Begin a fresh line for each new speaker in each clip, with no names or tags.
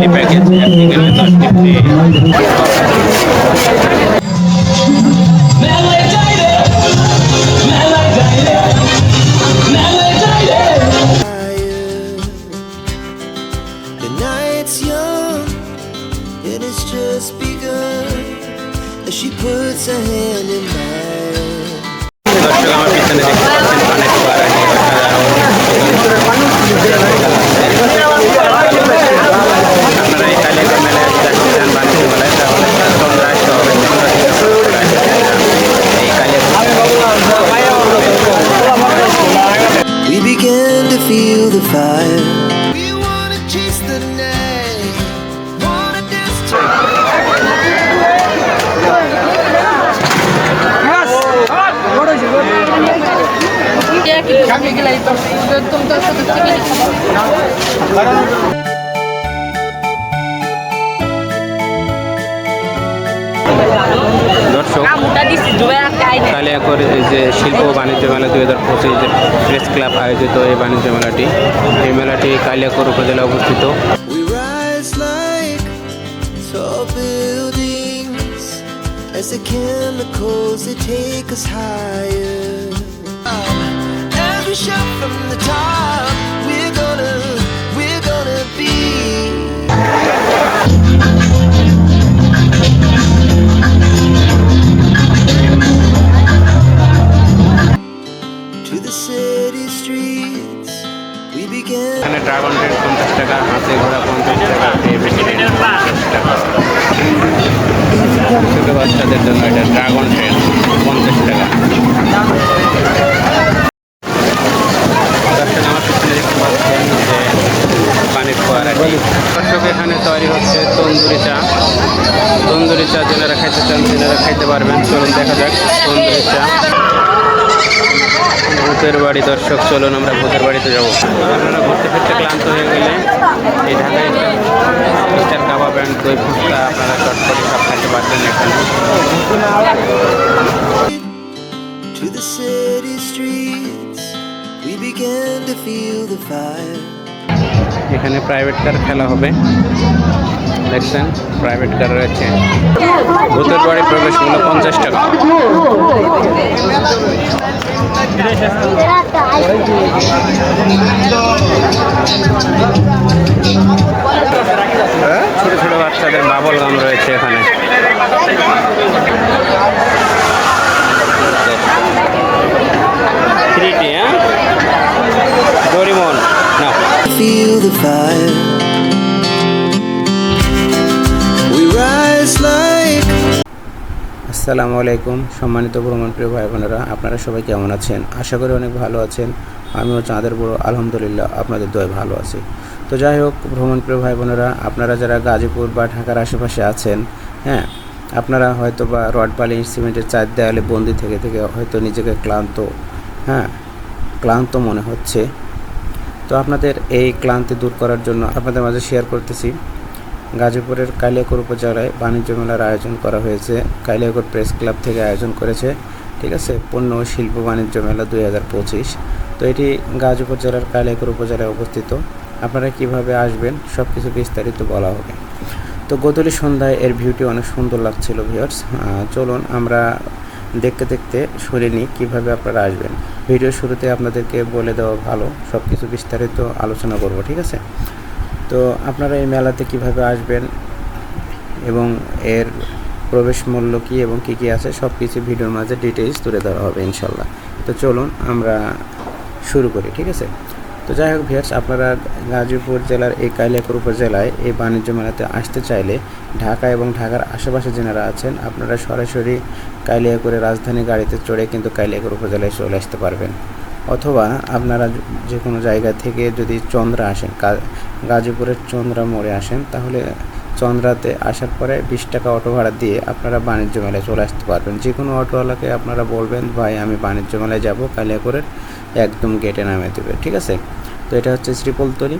Family package একটি গেলে দশটি কালিয়াকর উপজেলায় অবস্থিত
We rise like tall buildings as the chemicals they take us higher. Every shot from the top, we're gonna, we're gonna be.
এখানে dragon rate পঞ্চাশ টাকা, হাতে ঘোড়া পঞ্চাশ টাকা বেশি রেট বাচ্চাদের জন্য এটা ড্রাগন ট্রেন পঞ্চাশ টাকা। দর্শক এখানে তৈরি হচ্ছে তন্দুরি চা। তন্দুরি চা যেনারা খাইতে চান তেনারা খাইতে পারবেন। চলুন দেখা যাক তন্দুরি চা। ভূতের বাড়ি দর্শক চলুন আমরা ভূতের বাড়িতে যাব আপনারা ঘুরতে ফিরতে ক্লান্ত হয়ে গেলে এই ঢাকায় মিস্টার কাবাব অ্যান্ড দই ফুচকা আপনারা চটপটি সব খাইতে পারবেন এখানে
To the city streets, we began to feel the fire.
এখানে প্রাইভেট কার খেলা হবে। দেখছেন প্রাইভেট কার রয়েছে। ভূতের বাড়ি প্রবেশ মূল্য পঞ্চাশ টাকা। ছোট ছোট বাচ্চাদের বাবল গাম রয়েছে এখানে। থ্রিটি হ্যাঁ? Doraemon
Feel the fire. We rise like
আসসালামু আলাইকুম, সম্মানিত ভ্রমণপ্রিয় ভাই বোনেরা আপনারা সবাই কেমন আছেন? আশা করি অনেক ভালো আছেন। আমিও চাঁদের বড় আলহামদুলিল্লাহ, আপনাদের দয় ভালো আছি। তো যাই হোক ভ্রমণপ্রিয় ভাই বোনেরা আপনারা যারা গাজীপুর বা ঢাকার আশেপাশে আছেন হ্যাঁ আপনারা হয়তো বা রড বালি সিমেন্টের চার দেয়ালে বন্দি থেকে থেকে হয়তো নিজেকে ক্লান্ত হ্যাঁ ক্লান্ত মনে হচ্ছে। তো আপনাদের এই ক্লান্তি দূর করার জন্য আপনাদের মাঝে শেয়ার করতেছি। গাজীপুরের কালিয়াকোর উপজেলায় বাণিজ্য মেলার আয়োজন করা হয়েছে। কালিয়াকোর প্রেস ক্লাব থেকে আয়োজন করেছে, ঠিক আছে? পণ্য শিল্প বাণিজ্য মেলা দুই হাজার পঁচিশ। তো এটি গাজীপুর জেলার কালিয়াকোর উপজেলায় অবস্থিত। আপনারা কীভাবে আসবেন সব কিছু বিস্তারিত বলা হবে। তো গতলি সন্ধ্যায় এর ভিউটি অনেক সুন্দর লাগছিল ভিউয়ার্স চলুন, আমরা দেখতে দেখতে শুনে নিই কীভাবে আপনারা আসবেন। ভিডিও শুরুতে আপনাদেরকে বলে দেওয়া ভালো সব কিছু বিস্তারিত আলোচনা করব, ঠিক আছে? তো আপনারা এই মেলাতে কীভাবে আসবেন এবং এর প্রবেশ মূল্য কী এবং কী কী আছে সব কিছু ভিডিওর মাঝে ডিটেলস তুলে ধরা হবে ইনশাল্লাহ তো চলুন আমরা শুরু করি, ঠিক আছে? তো যাই হোক ভিয়ার্স আপনারা গাজীপুর জেলার এই কালিয়াপুর উপজেলায় এই বাণিজ্য মেলাতে আসতে চাইলে ঢাকা এবং ঢাকার আশেপাশে যারা আছেন, আপনারা সরাসরি কালিয়াকুরে রাজধানী গাড়িতে চড়ে কিন্তু কালিয়াকুর উপজেলায় চলে আসতে পারবেন। অথবা আপনারা যে কোনো জায়গা থেকে যদি চন্দ্রা আসেন গাজীপুরের চন্দ্রা মোড়ে আসেন, তাহলে চন্দ্রাতে আসার পরে বিশ টাকা অটো ভাড়া দিয়ে আপনারা বাণিজ্য মেলায় চলে আসতে পারবেন। যে কোনো অটোওয়ালাকে আপনারা বলবেন, ভাই, আমি বাণিজ্য মেলায় যাব, কালিয়াকুরের একদম গেটে নামে দেবে। ঠিক আছে? তো এটা হচ্ছে শ্রীপলতলি।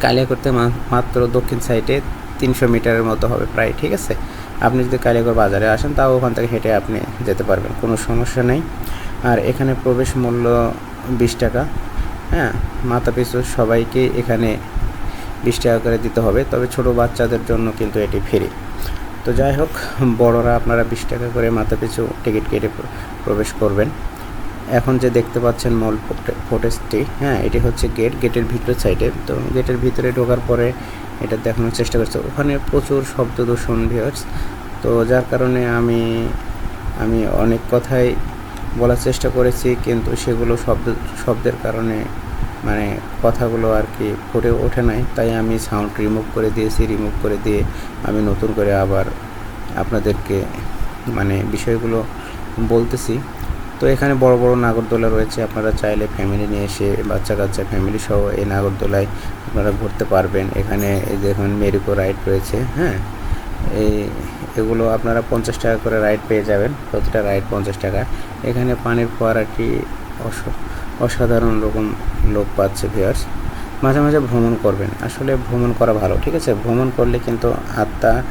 কালিয়াকোর মা- মাত্র দক্ষিণ সাইডে তিনশো মিটারের মতো হবে প্রায়, ঠিক আছে? আপনি যদি কালিয়াকোর বাজারে আসেন, তাও ওখান থেকে হেঁটে আপনি যেতে পারবেন, কোনো সমস্যা নেই। আর এখানে প্রবেশ মূল্য বিশ টাকা হ্যাঁ? মাথা পিছু সবাইকে এখানে বিশ টাকা করে দিতে হবে, তবে ছোট বাচ্চাদের জন্য কিন্তু এটি ফ্রি। তো যাই হোক, বড়রা আপনারা বিশ টাকা করে মাথা পিছু টিকিট কেটে প্রবেশ করবেন। এখন যে দেখতে পাচ্ছেন মল ফোটেজটি হ্যাঁ এটি হচ্ছে গেট, গেটের ভিতরের সাইডে। তো গেটের ভিতরে ঢোকার পরে এটা দেখানোর চেষ্টা করছে। ওখানে প্রচুর শব্দ দূষণ ভিউয়ার্স তো যার কারণে আমি আমি অনেক কথাই বলার চেষ্টা করেছি, কিন্তু সেগুলো শব্দ, শব্দের কারণে মানে কথাগুলো আর কি ফুটে ওঠে নাই। তাই আমি সাউন্ড রিমুভ করে দিয়েছি রিমুভ করে দিয়ে আমি নতুন করে আবার আপনাদেরকে মানে বিষয়গুলো বলতেছি। তো এখানে বড় বড় নাগরদোলা রয়েছে, আপনারা চাইলে ফ্যামিলি নিয়ে এসে বাচ্চা কাচ্চা ফ্যামিলি সহ এই নাগরদোলায় আপনারা ঘুরতে পারবেন। এখানে এই দেখুন মেরিকো রাইড রয়েছে হ্যাঁ? এই, এগুলো আপনারা পঞ্চাশ টাকা করে রাইড পেয়ে যাবেন, প্রতিটা রাইড পঞ্চাশ টাকা। এখানে পানির ফোয়ারাটি অস- অসাধারণ রকম লোক পাচ্ছে ভিউয়ার্স মাঝে মাঝে ভ্রমণ করবেন। আসলে ভ্রমণ করা ভালো, ঠিক আছে? ভ্রমণ করলে কিন্তু আত্মা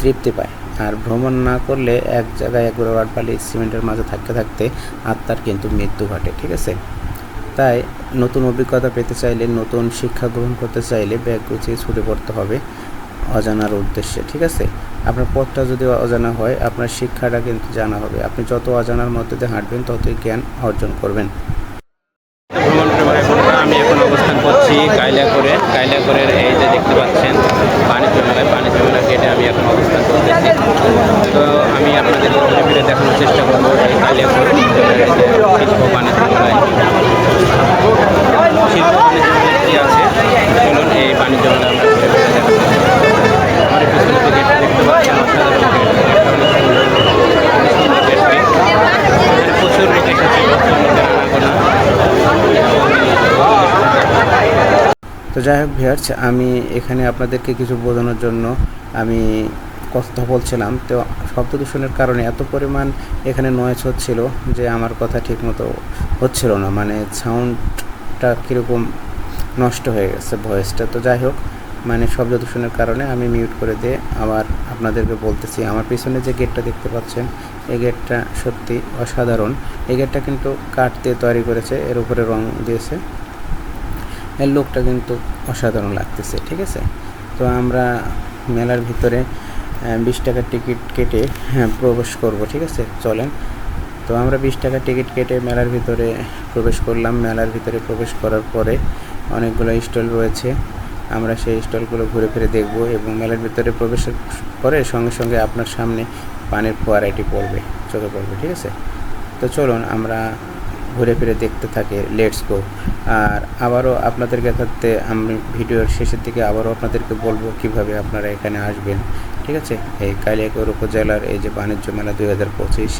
তৃপ্তি পায়। আর ভ্রমণ না করলে এক জায়গায় এক রোড বালি সিমেন্টের মাঝে থাকতে থাকতে আত্মার কিন্তু মৃত্যু ঘটে, ঠিক আছে? তাই নতুন অভিজ্ঞতা পেতে চাইলে, নতুন শিক্ষা গ্রহণ করতে চাইলে ব্যাগ গুছিয়ে ছুটে পড়তে হবে অজানার উদ্দেশ্যে, ঠিক আছে? আপনার পথটা যদি অজানা হয়, আপনার শিক্ষাটা কিন্তু জানা হবে। আপনি যত অজানার মধ্যে দিয়ে হাঁটবেন, ততই জ্ঞান অর্জন করবেন। আমি এখন অবস্থান করছি কাইলাকোরে। কাইলাকোরের এই যে দেখতে পাচ্ছেন বাণিজ্য মেলায় বাণিজ্য মেলা গেটে আমি এখন অবস্থান করতেছি তো আমি আপনাদের ঘুরে ফিরে দেখানোর চেষ্টা করব এই কালিয়াকোর শিল্প বাণিজ্য মেলায় শিল্প বাণিজ্য মেলায় কী আছে চলুন এই বাণিজ্য মেলা আমরা ঘুরে ফিরে দেখাবো আমার এই পিছনে যে গেটটা দেখতে পাচ্ছেন অসাধারণ গেট। গেটটি। এখানে প্রচুর লোক এসেছে প্রচুর লোকের আনাগোনা তো যাই হোক ভিয়ার্স আমি এখানে আপনাদেরকে কিছু বোঝানোর জন্য আমি কথা বলছিলাম। তো শব্দ দূষণের কারণে এত পরিমাণ এখানে নয়েজ হচ্ছিল যে আমার কথা ঠিকমতো হচ্ছিল না। মানে সাউন্ডটা কীরকম নষ্ট হয়ে গেছে ভয়েসটা তো যাই হোক মানে শব্দ দূষণের কারণে আমি মিউট করে দিয়ে আবার আপনাদেরকে বলতেছি, আমার পিছনে যে গেটটা দেখতে পাচ্ছেন, এই গেটটা সত্যি অসাধারণ। এই গেটটা কিন্তু কাঠ দিয়ে তৈরি করেছে, এর উপরে রং দিয়েছে। লোকটা কিন্তু অসাধারণ লাগতেছে ঠিক আছে? তো আমরা মেলার ভিতরে বিশ টাকার টিকিট কেটে হ্যাঁ, প্রবেশ করব ঠিক আছে? চলেন। তো আমরা বিশ টাকার টিকিট কেটে মেলার ভিতরে প্রবেশ করলাম। মেলার ভিতরে প্রবেশ করার পরে অনেকগুলো স্টল রয়েছে। আমরা সেই স্টলগুলো ঘুরে ফিরে দেখব এবং মেলার ভিতরে প্রবেশের পরে সঙ্গে সঙ্গে আপনার সামনে পানের ফোয়ারাটি পড়বে চোখে পড়বে ঠিক আছে? তো চলুন আমরা ঘুরে ফিরে দেখতে থাকে লেটস গো আর আবারও আপনাদেরকে থাকতে আমি ভিডিওর শেষের দিকে আবারও আপনাদেরকে বলব কীভাবে আপনারা এখানে আসবেন, ঠিক আছে? এই কালিয়াকৈর উপজেলার এই যে বাণিজ্য মেলা দুই হাজার পঁচিশ,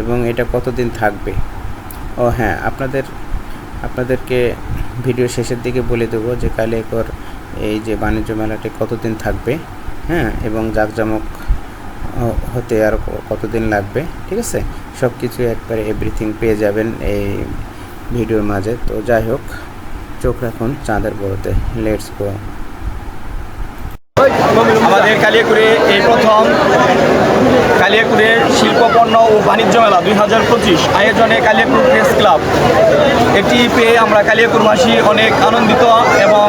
এবং এটা কতদিন থাকবে? ও হ্যাঁ আপনাদের, আপনাদেরকে ভিডিও শেষের দিকে বলে দেবো যে কালিয়াকর এই যে বাণিজ্য মেলাটি কতদিন থাকবে হ্যাঁ? এবং জাঁকজমক হতে আর কতদিন লাগবে, ঠিক আছে? সব কিছু একবারে এভরিথিং পেয়ে যাবেন এই ভিডিওর মাঝে। তো যাই হোক, চোখ রাখুন চাঁদের বড়তে লেটস গো
আমাদের কালিয়াকুড়ে এই প্রথম কালিয়াকুড়ে শিল্পপণ্য ও বাণিজ্য মেলা দুই হাজার পঁচিশ আয়োজনে কালিয়াকুড় প্রেস ক্লাব। এটি পেয়ে আমরা কালিয়াকুরবাসী অনেক আনন্দিত এবং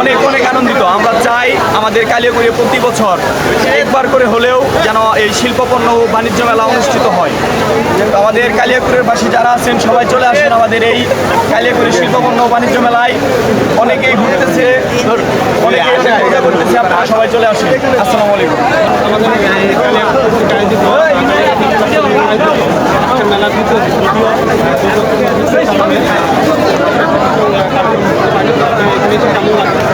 অনেক অনেক আনন্দিত। আমরা চাই আমাদের কালিয়াকুড়ে প্রতি বছর একবার করে হলেও যেন এই শিল্পপণ্য ও বাণিজ্য মেলা অনুষ্ঠিত হয়। আমাদের কালিয়াকুড়ের বাসী যারা আছেন, সবাই চলে আসেন আমাদের এই কালিয়াকুড়ি শিল্পপণ্য ও বাণিজ্য মেলায়। অনেকেই ঘুরতেছে, অনেকেই অনেক মজা করতেছে আপনারা সবাই চলে আসুন। আসসালামু আলাইকুম।
ভালো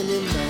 animal.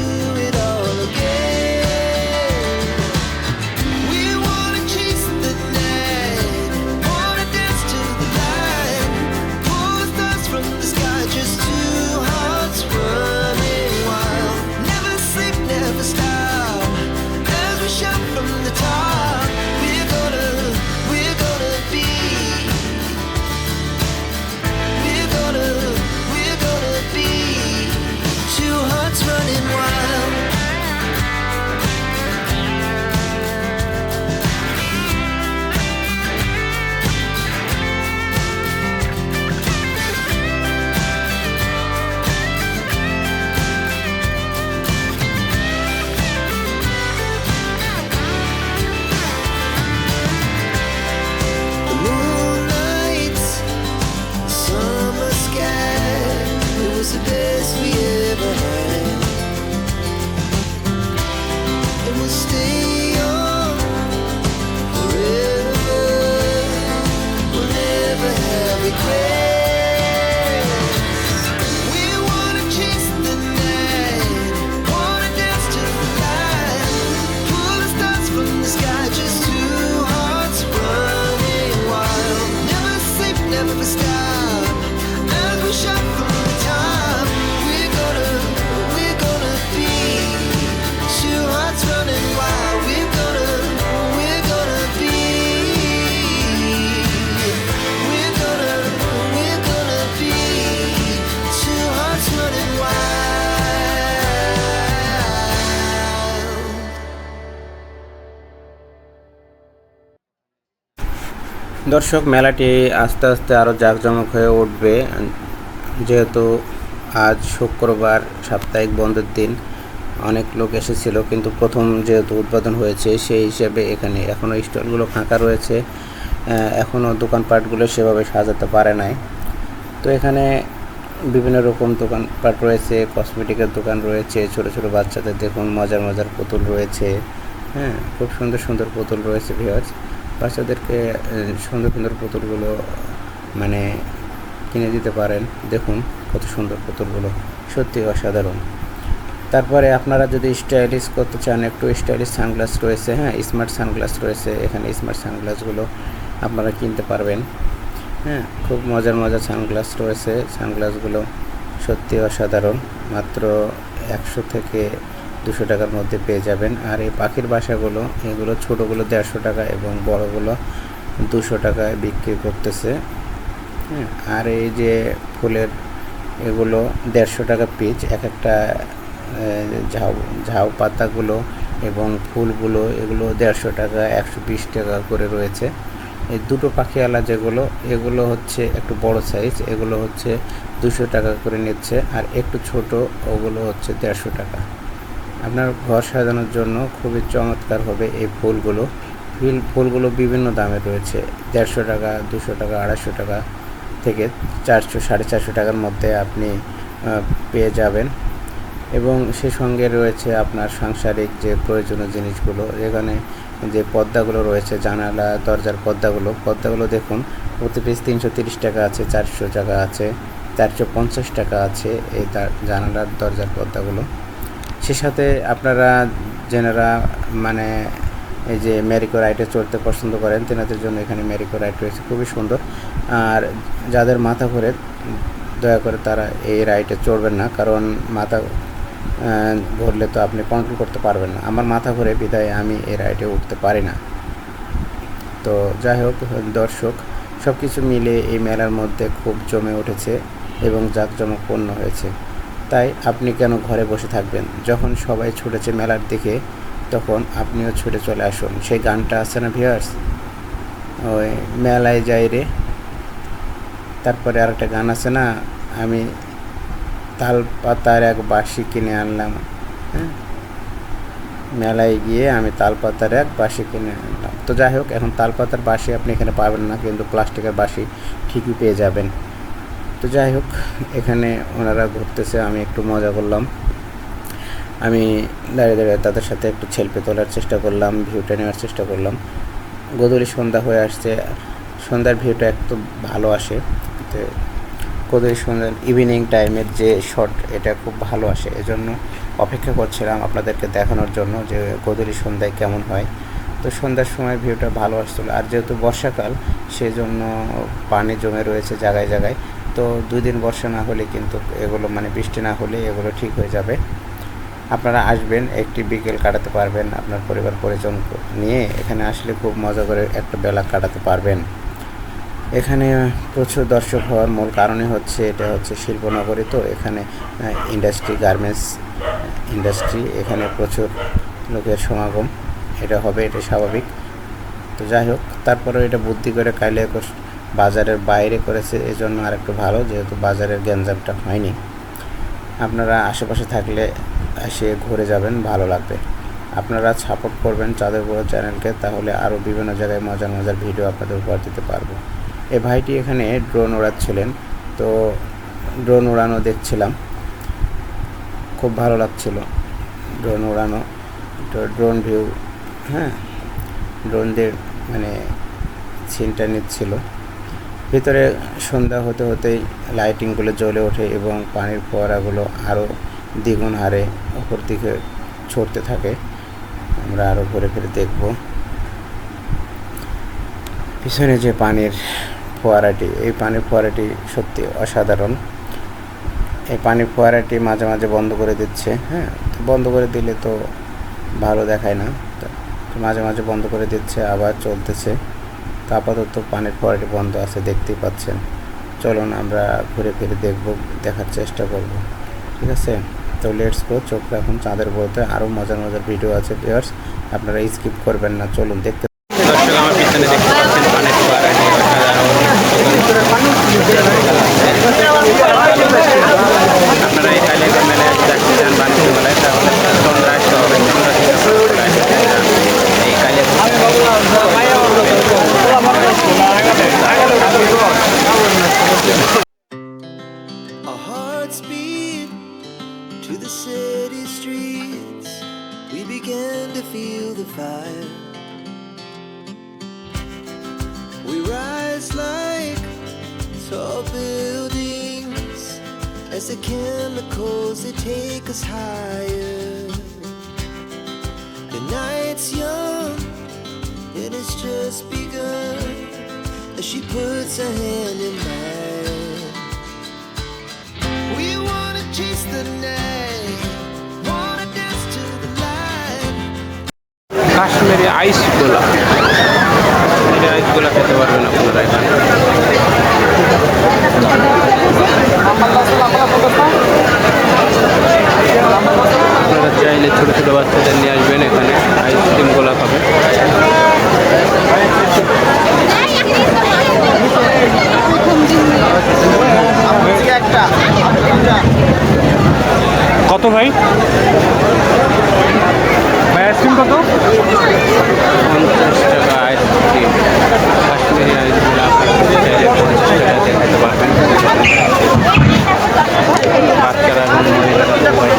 দর্শক, মেলাটি আস্তে আস্তে আরও জাঁকজমক হয়ে উঠবে। যেহেতু আজ শুক্রবার সাপ্তাহিক বন্ধের দিন, অনেক লোক এসেছিল, কিন্তু প্রথম যেহেতু উদ্বোধন হয়েছে, সেই হিসেবে এখানে এখনও স্টলগুলো ফাঁকা রয়েছে। এখনও দোকানপাটগুলো সেভাবে সাজাতে পারে নাই। তো এখানে বিভিন্ন রকম দোকানপাট রয়েছে, কসমেটিকের দোকান রয়েছে, ছোট ছোট বাচ্চাদের দেখুন মজার মজার পুতুল রয়েছে। হ্যাঁ খুব সুন্দর সুন্দর পুতুল রয়েছে ভিওয়ার্স বাচ্চাদেরকে সুন্দর সুন্দর পুতুলগুলো মানে কিনে দিতে পারেন। দেখুন কত সুন্দর পুতুলগুলো। সত্যি অসাধারণ। তারপরে আপনারা যদি স্টাইলিশ করতে চান, একটু স্টাইলিশ সানগ্লাস রয়েছে হ্যাঁ স্মার্ট সানগ্লাস রয়েছে, এখানে স্মার্ট সানগ্লাসগুলো আপনারা কিনতে পারবেন। হ্যাঁ খুব মজার মজার সানগ্লাস রয়েছে। সানগ্লাসগুলো সত্যি অসাধারণ। মাত্র একশো থেকে দুশো টাকার মধ্যে পেয়ে যাবেন। আর এই পাখির বাসাগুলো, এগুলো ছোটোগুলো দেড়শো টাকা এবং বড়গুলো দুশো টাকায় বিক্রি করতেছে। হ্যাঁ আর এই যে ফুলের এগুলো দেড়শো টাকা পিচ, এক একটা ঝাউ ঝাউ পাতাগুলো এবং ফুলগুলো, এগুলো দেড়শো টাকা, একশো বিশ টাকা করে রয়েছে। এই দুটো পাখিওয়ালা যেগুলো, এগুলো হচ্ছে একটু বড় সাইজ এগুলো হচ্ছে দুশো টাকা করে নিচ্ছে। আর একটু ছোট, ওগুলো হচ্ছে দেড়শো টাকা। আপনার ঘর সাজানোর জন্য খুবই চমৎকার হবে এই ফুলগুলো। ফুল, ফুলগুলো বিভিন্ন দামে রয়েছে। দেড়শো টাকা, দুশো টাকা, আড়াইশো টাকা থেকে চারশো, সাড়ে চারশো টাকার মধ্যে আপনি পেয়ে যাবেন। এবং সে সঙ্গে রয়েছে আপনার সাংসারিক যে প্রয়োজনীয় জিনিসগুলো এখানে যে পর্দাগুলো রয়েছে, জানালা, দরজার পর্দাগুলো পর্দাগুলো দেখুন, প্রতি পিস তিনশো তিরিশ টাকা আছে, চারশো টাকা আছে, চারশো পঞ্চাশ টাকা আছে এই জানালার দরজার পর্দাগুলো সে সাথে আপনারা যেনারা মানে এই যে ম্যারিকো রাইডে চড়তে পছন্দ করেন, তেনাদের জন্য এখানে ম্যারিকো রাইড রয়েছে, খুবই সুন্দর। আর যাদের মাথা ঘোরে, দয়া করে তারা এই রাইডে চড়বেন না, কারণ মাথা ঘুরলে তো আপনি কন্ট্রোল করতে পারবেন না। আমার মাথা ঘুরে বিদায় আমি এই রাইডে উঠতে পারি না। তো যাই হোক, দর্শক সব কিছু মিলে এই মেলার মধ্যে খুব জমে উঠেছে এবং জাঁকজমকপূর্ণ হয়েছে। তাই আপনি কেন ঘরে বসে থাকবেন? যখন সবাই ছুটেছে মেলার দিকে, তখন আপনিও ছুটে চলে আসুন। সেই গানটা আছে না ভিউয়ার্স ওই, মেলায় যাই রে। তারপরে আরেকটা গান আছে না, আমি তাল পাতার এক বাঁশি কিনে আনলাম। হ্যাঁ? মেলায় গিয়ে আমি তালপাতার এক বাঁশি কিনে আনলাম। তো যাই হোক, এখন তালপাতার বাঁশি আপনি এখানে পাবেন না, কিন্তু প্লাস্টিকের বাঁশি ঠিকই পেয়ে যাবেন। তো যাই হোক, এখানে ওনারা ঘুরতেছে, আমি একটু মজা করলাম। আমি দাঁড়িয়ে দাঁড়িয়ে তাদের সাথে একটু ছেলপে তোলার চেষ্টা করলাম ভিউটা নেওয়ার চেষ্টা করলাম। গধূলি সন্ধ্যা হয়ে আসছে, সন্ধ্যার ভিউটা একটু ভালো আসে। তো কদরি সন্ধ্যার ইভিনিং টাইমের যে শট এটা খুব ভালো আসে। এজন্য অপেক্ষা করছিলাম আপনাদেরকে দেখানোর জন্য যে কদরি সন্ধ্যায় কেমন হয়। তো সন্ধ্যার সময় ভিউটা ভালো আসছিল। আর যেহেতু বর্ষাকাল, সেজন্য পানি জমে রয়েছে জায়গায় জায়গায়। তো দুই দিন বর্ষা না হলে কিন্তু এগুলো মানে বৃষ্টি না হলে এগুলো ঠিক হয়ে যাবে। আপনারা আসবেন, একটি বিকেল কাটাতে পারবেন, আপনার পরিবার পরিজন নিয়ে এখানে আসলে খুব মজা করে একটা বেলা কাটাতে পারবেন। এখানে প্রচুর দর্শক হওয়ার মূল কারণই হচ্ছে, এটা হচ্ছে শিল্পনগরী তো, এখানে ইন্ডাস্ট্রি গার্মেন্টস ইন্ডাস্ট্রি এখানে প্রচুর লোকের সমাগম, এটা হবে, এটা স্বাভাবিক। তো যাই হোক তারপরে এটা বুদ্ধি করে কালিয়াকোষ বাজারের বাইরে করেছে এই জন্য আর একটু ভালো, যেহেতু বাজারের গ্যাঞ্জামটা হয়নি। আপনারা আশেপাশে থাকলে এসে ঘুরে যাবেন, ভালো লাগবে। আপনারা সাপোর্ট করবেন চাঁদের বড় চ্যানেলকে, তাহলে আরও বিভিন্ন জায়গায় মজার মজার ভিডিও আপনাদের উপহার দিতে পারব। এ ভাইটি এখানে ড্রোন ওড়াচ্ছিলেন, তো ড্রোন ওড়ানো দেখছিলাম। খুব ভালো লাগছিল ড্রোন ওড়ানো। তো ড্রোন ভিউ হ্যাঁ ড্রোন দিয়ে মানে সিনটা নিচ্ছিল। ভিতরে সন্ধ্যা হতে হতেই লাইটিংগুলো জ্বলে ওঠে এবং পানির ফোয়ারাগুলো আরও দ্বিগুণ হারে ওপর দিকে ছড়তে থাকে। আমরা আরও ঘুরে ফিরে দেখব। পিছনে যে পানির ফোয়ারাটি, এই পানির ফোয়ারাটি সত্যি অসাধারণ। এই পানির ফোয়ারাটি মাঝে মাঝে বন্ধ করে দিচ্ছে হ্যাঁ? বন্ধ করে দিলে তো ভালো দেখায় না। মাঝে মাঝে বন্ধ করে দিচ্ছে, আবার চলতেছে। আপাতত পানির ফোয়ারাটি বন্ধ আছে, দেখতেই পাচ্ছেন। চলুন আমরা ঘুরে ফিরে দেখব, দেখার চেষ্টা করব। ঠিক আছে? তো লেটস গো চোখ রাখুন চাঁদের বলতে আরও মজার মজার ভিডিও আছে ভিউয়ার্স আপনারা স্কিপ করবেন না, চলুন দেখতে দর্শক, আমার পিছনে দেখতে পাচ্ছেন পানির ফোয়ারাটি Yeah. আপনারা চাইলে ছোটো ছোটো বাচ্চাদের নিয়ে আসবেন এখানে আইসক্রিম গোলা খাবে
কত ভাই? আইসক্রিম কত
পঞ্চাশ টাকা আইসক্রিম। কাশ্মীরি আইসক্রিম চাইলে পঞ্চাশ টাকা দেখাতে পারবেন বাচ্চারা এবং মহিলারা সবাই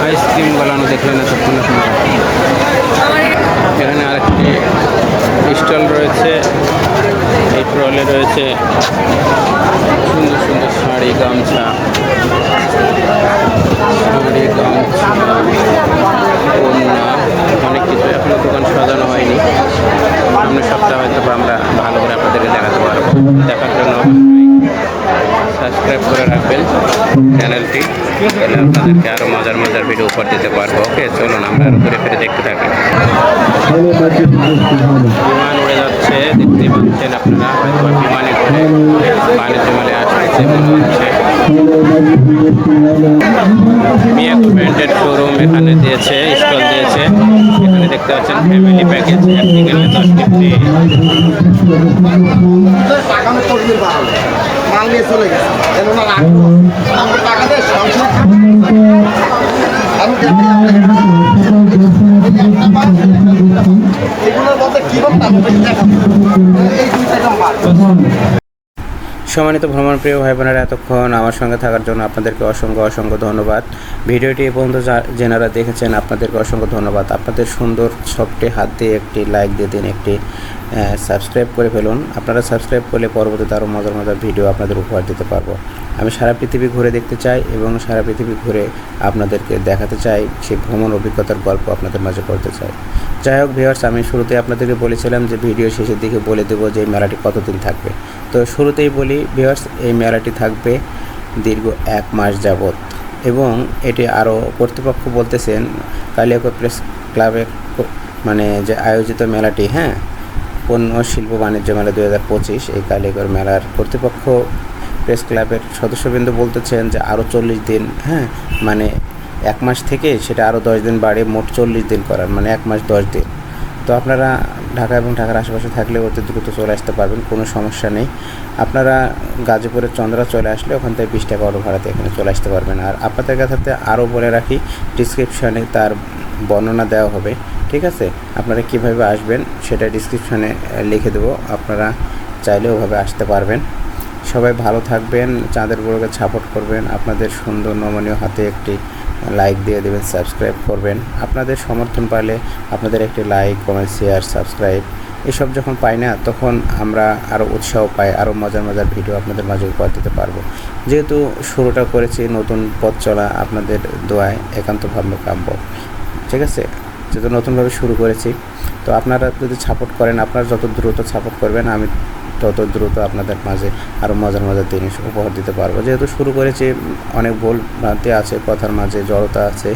আইসক্রিম দেখলেন এতক্ষণ সময় এখানে আরেকটি স্টল রয়েছে। এই ট্রলে রয়েছে সুন্দর সুন্দর শাড়ি, গামছা শাড়ি, গামছা অনেক কিছু এখনও দোকান সাজানো হয়নি। সামনের সপ্তাহে হয়তো আমরা ভালো করে আপনাদেরকে দেখাতে পারব। দেখার জন্য সাবস্ক্রাইব করে রাখবেন চ্যানেলটি তাহলে আপনাদেরকে আরও মজার মজার ভিডিও উপর দিতে পারব। ওকে চলুন, আমরা আরও ঘুরে ফিরে দেখতে থাকি। বিমান উড়ে যাচ্ছে দেখতে পাচ্ছেন আপনারা। হয়তো বিমানে করে বাণিজ্য মেলে আসছে। দেখতে পাচ্ছেন ফ্যামিলি প্যাকেজ একটি গেলে দশ
বাড়ালো মাল নিয়ে চলে গেছে। এগুলোর মধ্যে কি রকম দাম এই দুই টাকা মাল
সম্মানিত ভ্রমণপ্রিয় ভাই বোনেরা এতক্ষণ আমার সঙ্গে থাকার জন্য আপনাদেরকে অসংখ্য অসংখ্য ধন্যবাদ। ভিডিওটি এ পর্যন্ত যেনারা দেখেছেন, আপনাদেরকে অসংখ্য ধন্যবাদ। আপনাদের সুন্দর সবটি হাত দিয়ে একটি লাইক দিয়ে দিন, একটি সাবস্ক্রাইব করে ফেলুন। আপনারা সাবস্ক্রাইব করলে পরবর্তীতে আরও মজার মজার ভিডিও আপনাদের উপহার দিতে পারব। আমি সারা পৃথিবী ঘুরে দেখতে চাই এবং সারা পৃথিবী ঘুরে আপনাদেরকে দেখাতে চাই সেই ভ্রমণ অভিজ্ঞতার গল্প আপনাদের মাঝে করতে চাই। যাই হোক ভিউয়ার্স আমি শুরুতে আপনাদেরকে বলেছিলাম যে ভিডিও শেষের দিকে বলে দেবো যে এই মেলাটি কতদিন থাকবে। তো শুরুতেই বলি ভিউয়ার্স এই মেলাটি থাকবে দীর্ঘ এক মাস যাবত এবং এটি আরও কর্তৃপক্ষ বলতেছেন কালিয়াকো প্রেস ক্লাবের মানে যে আয়োজিত মেলাটি হ্যাঁ? পণ্য শিল্প বাণিজ্য মেলা দু হাজার পঁচিশ এই কালিয়াকর মেলার কর্তৃপক্ষ প্রেস ক্লাবের সদস্যবৃন্দ বলতেছেন যে আরও চল্লিশ দিন হ্যাঁ মানে এক মাস থেকে সেটা আরও দশ দিন বাড়ে, মোট চল্লিশ দিন করার মানে এক মাস দশ দিন। তো আপনারা ঢাকা এবং ঢাকার আশেপাশে থাকলে অতি দ্রুত চলে আসতে পারবেন, কোনো সমস্যা নেই। আপনারা গাজীপুরের চন্দ্রা চলে আসলে ওখান থেকে বিশ টাকা অটো ভাড়াতে এখানে চলে আসতে পারবেন। আর আপনাদের কাছে আরও বলে রাখি ডিসক্রিপশানে তার বর্ণনা দেওয়া হবে। ঠিক আছে? আপনারা কীভাবে আসবেন সেটা ডিসক্রিপশানে লিখে দেবো। আপনারা চাইলে ওভাবে আসতে পারবেন। সবাই ভালো থাকবেন, চাঁদের বড়কে সাপোর্ট করবেন, আপনাদের সুন্দর নমনীয় হাতে একটি লাইক দিয়ে দেবেন সাবস্ক্রাইব করবেন। আপনাদের সমর্থন পাইলে আপনাদের একটি লাইক কমেন্ট শেয়ার সাবস্ক্রাইব এসব যখন পাই না, তখন আমরা আরও উৎসাহ পাই আরও মজার মজার ভিডিও আপনাদের মাঝে উপহার দিতে পারব। যেহেতু শুরুটা করেছি নতুন পথ চলা, আপনাদের দোয়ায় একান্তভাবে কাম্য ঠিক আছে? যেহেতু নতুনভাবে শুরু করেছি, তো আপনারা যদি সাপোর্ট করেন, আপনারা যত দ্রুত সাপোর্ট করবেন, আমি তত দ্রুত আপনাদের মাঝে আরও মজার মজার জিনিস উপহার দিতে পারব। যেহেতু শুরু করেছি, অনেক ভুল ভ্রান্তি আছে, কথার মাঝে জড়তা আছে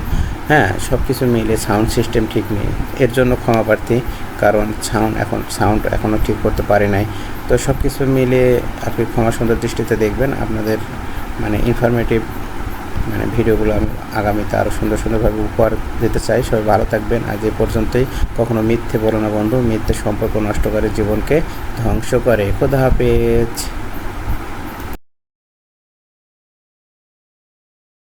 হ্যাঁ সব কিছু মিলে সাউন্ড সিস্টেম ঠিক নেই। এর জন্য ক্ষমা প্রার্থী, কারণ সাউন্ড এখন সাউন্ড এখনও ঠিক করতে পারি নাই। তো সব কিছু মিলে আপনি ক্ষমা সুন্দর দৃষ্টিতে দেখবেন, আপনাদের মানে ইনফরমেটিভ মানে ভিডিওগুলো আমি আগামীতে আরও সুন্দর সুন্দরভাবে উপহার দিতে চাই। সবাই ভালো থাকবেন। আজ এ পর্যন্তই। কখনো মিথ্যে বলো না বন্ধু। মিথ্যে সম্পর্ক নষ্ট করে জীবনকে ধ্বংস করে। খোদা হাফেজ।